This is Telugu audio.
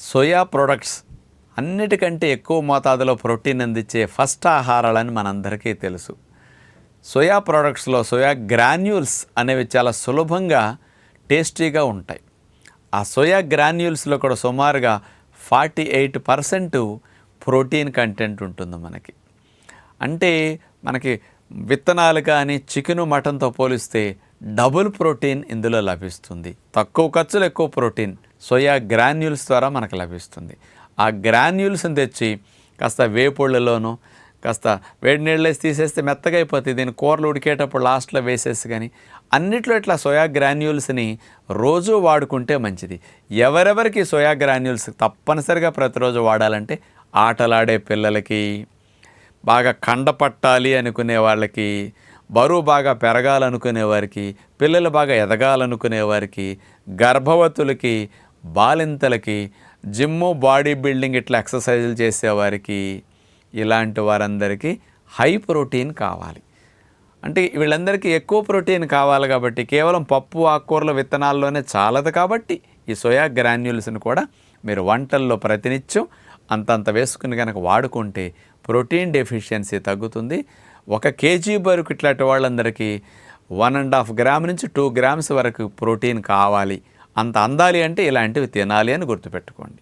సోయా ప్రొడక్ట్స్ అన్నిటికంటే ఎక్కువ మోతాదులో ప్రోటీన్ అందించే ఫస్ట్ ఆహారాలని మనందరికీ తెలుసు. సోయా ప్రోడక్ట్స్లో సోయా గ్రాన్యూల్స్ అనేవి చాలా సులభంగా టేస్టీగా ఉంటాయి. ఆ సోయా గ్రాన్యూల్స్లో కూడా సుమారుగా forty eight percent protein content ఉంటుంది మనకి. అంటే మనకి విత్తనాలు కానీ చికెను మటన్తో పోలిస్తే డబుల్ ప్రోటీన్ ఇందులో లభిస్తుంది. తక్కువ ఖర్చులు ఎక్కువ ప్రోటీన్. సోయా గ్రాన్యూల్స్ ద్వారా మనకు లభిస్తుంది. ఆ గ్రాన్యూల్స్ని తెచ్చి కాస్త వేపుళ్ళలోనూ కాస్త వేడి నీళ్ళు వేసి తీసేస్తే మెత్తగా అయిపోతుంది. దీని కూరలు ఉడికేటప్పుడు లాస్ట్లో వేసేసి కానీ అన్నిట్లో ఇట్లా సోయా గ్రాన్యూల్స్ని రోజు వాడుకుంటే మంచిది. ఎవరెవరికి సోయా గ్రాన్యూల్స్ తప్పనిసరిగా ప్రతిరోజు వాడాలంటే ఆటలాడే పిల్లలకి బాగా కండ పట్టాలి అనుకునే వాళ్ళకి బరువు బాగా పెరగాలనుకునే వారికి పిల్లలు బాగా ఎదగాలనుకునే వారికి గర్భవతులకి బాలింతలకి జిమ్ము బాడీ బిల్డింగ్ ఇట్లా ఎక్సర్సైజులు చేసేవారికి ఇలాంటి వారందరికీ హై ప్రోటీన్ కావాలి. అంటే వీళ్ళందరికీ ఎక్కువ ప్రోటీన్ కావాలి కాబట్టి కేవలం పప్పు ఆకుకూరల విత్తనాల్లోనే చాలదు కాబట్టి ఈ సోయా గ్రాన్యూల్స్ని కూడా మీరు వంటల్లో ప్రతినిత్యం అంతంత వేసుకుని కనుక వాడుకుంటే ప్రోటీన్ డెఫిషియన్సీ తగ్గుతుంది. ఒక కేజీ వరకు ఇట్లాంటి వాళ్ళందరికీ వన్ అండ్ హాఫ్ గ్రామ్ నుంచి టూ గ్రామ్స్ వరకు ప్రోటీన్ కావాలి. అంత అందాలి అంటే ఇలాంటివి తినాలి అని గుర్తుపెట్టుకోండి.